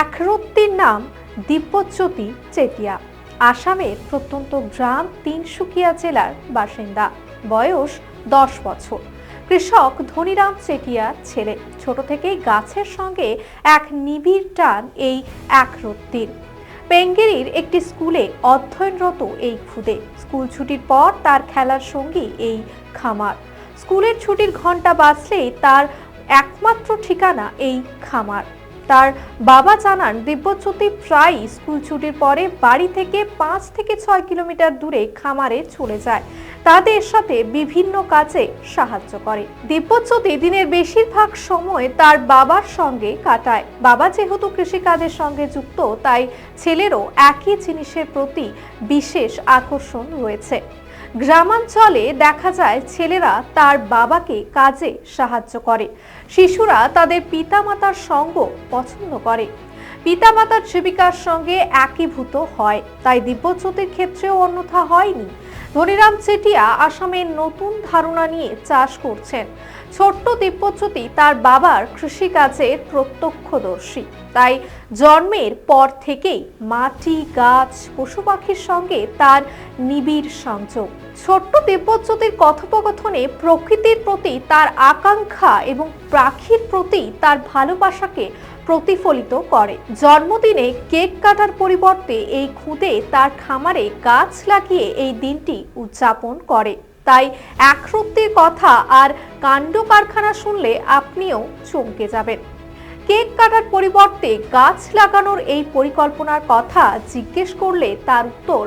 একরত্তির নাম দিব্যজ্যোতি চেতিয়া। আসামের প্রত্যন্ত গ্রাম তিনসুকিয়া জেলার বাসিন্দা। বয়স দশ বছর। কৃষক ধনীরাম চেটিয়া ছেলে। ছোট থেকেই গাছের সঙ্গে এক নিবিড় টান এই একরত্তির। পেঙ্গেরির একটি স্কুলে অধ্যয়নরত এই খুদে স্কুল ছুটির পর তার খেলার সঙ্গী এই খামার। স্কুলের ছুটির ঘণ্টা বাজলেই তার একমাত্র ঠিকানা এই খামার। তার বাবা জানান, দিব্যজ্যোতি প্রায়ই স্কুল ছুটির পরে বাড়ি থেকে পাঁচ থেকে ছয় কিলোমিটার দূরে খামারে চলে যায়। তাদের সাথে বিভিন্ন কাজে সাহায্য করে। দিব্যজ্যোতি দিনের বেশিরভাগ সময় তার বাবার সঙ্গে কাটায়। বাবা যেহেতু কৃষিকাজের সঙ্গে যুক্ত, তাই ছেলেরও একই জিনিসের প্রতি বিশেষ আকর্ষণ রয়েছে। গ্রামাঞ্চলে দেখা যায় ছেলেরা তার বাবাকে কাজে সাহায্য করে। শিশুরা তাদের পিতামাতার সঙ্গ পছন্দ করে। পিতামাতার জীবিকার সঙ্গে একীভূত হয়, তাই দিব্যজ্যোতির ক্ষেত্রেও অন্যথা হয়নি। ধনিরাম চেটিয়া আসামের নতুন ধারণা নিয়ে চাষ করছেন। ছোট্ট দিব্যজ্যোতি তার বাবার কৃষিকাজের প্রত্যক্ষদর্শী। তাই জন্মের পর থেকেই মাটি, গাছ, পশু পাখির সঙ্গে তার নিবিড় সংযোগ। ছোট্ট দিব্যজ্যোতির কথোপকথনে প্রকৃতির প্রতি তার আকাঙ্ক্ষা এবং পাখির প্রতি তার ভালোবাসাকে প্রতিফলিত করে। জন্মদিনে কেক কাটার পরিবর্তে এই খুদে তার খামারে গাছ লাগিয়ে এই দিনটি উদযাপন করে। তাই একরত্তির কথা আর কাণ্ড কারখানা শুনলে আপনিও চমকে যাবেন। কেক কাটার পরিবর্তে গাছ লাগানোর এই পরিকল্পনার কথা জিজ্ঞেস করলে তার উত্তর,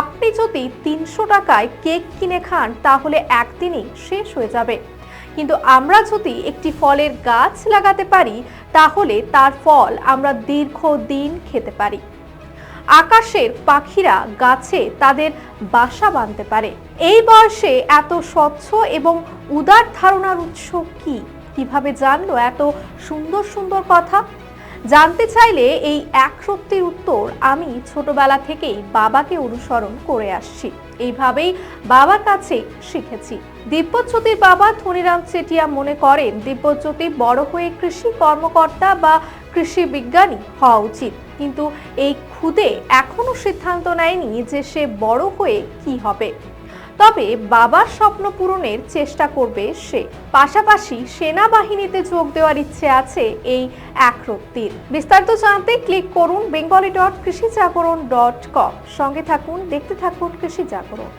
আপনি যদি তিনশো টাকায় কেক কিনে খান তাহলে একদিনই শেষ হয়ে যাবে। কিন্তু আমরা যদি একটি ফলের গাছ লাগাতে পারি, তাহলে তার ফল আমরা দীর্ঘ দিন খেতে পারি। আকাশের পাখিরা গাছে তাদের বাসা বাঁধতে পারে। এই বয়সে এত স্বচ্ছ এবং উদার ধারণার উৎস কি? কীভাবে জানলো এত সুন্দর সুন্দর কথা? জানতে চাইলে এই একরত্তির উত্তর আমি ছোটবেলা থেকেই বাবাকে অনুসরণ করে আসছি। এইভাবেই বাবার কাছে শিখেছি। দিব্যজ্যোতির বাবা ধনিরাম চেটিয়া মনে করেন, দিব্যজ্যোতি বড় হয়ে কৃষি কর্মকর্তা বা কৃষি বিজ্ঞানী হওয়া উচিত। কিন্তু এই খুদে এখনও সিদ্ধান্ত নেয়নি যে সে বড় হয়ে কি হবে। তবে বাবার স্বপ্ন পূরণের চেষ্টা করবে সে। পাশাপাশি সেনাবাহিনীতে যোগ দেওয়ার ইচ্ছে আছে এই একরত্তির বিস্তারিত জানতে ক্লিক করুন বেঙ্গলি ডট কৃষি জাগরণ ডট কম সঙ্গে থাকুন, দেখতে থাকুন কৃষি জাগরণ।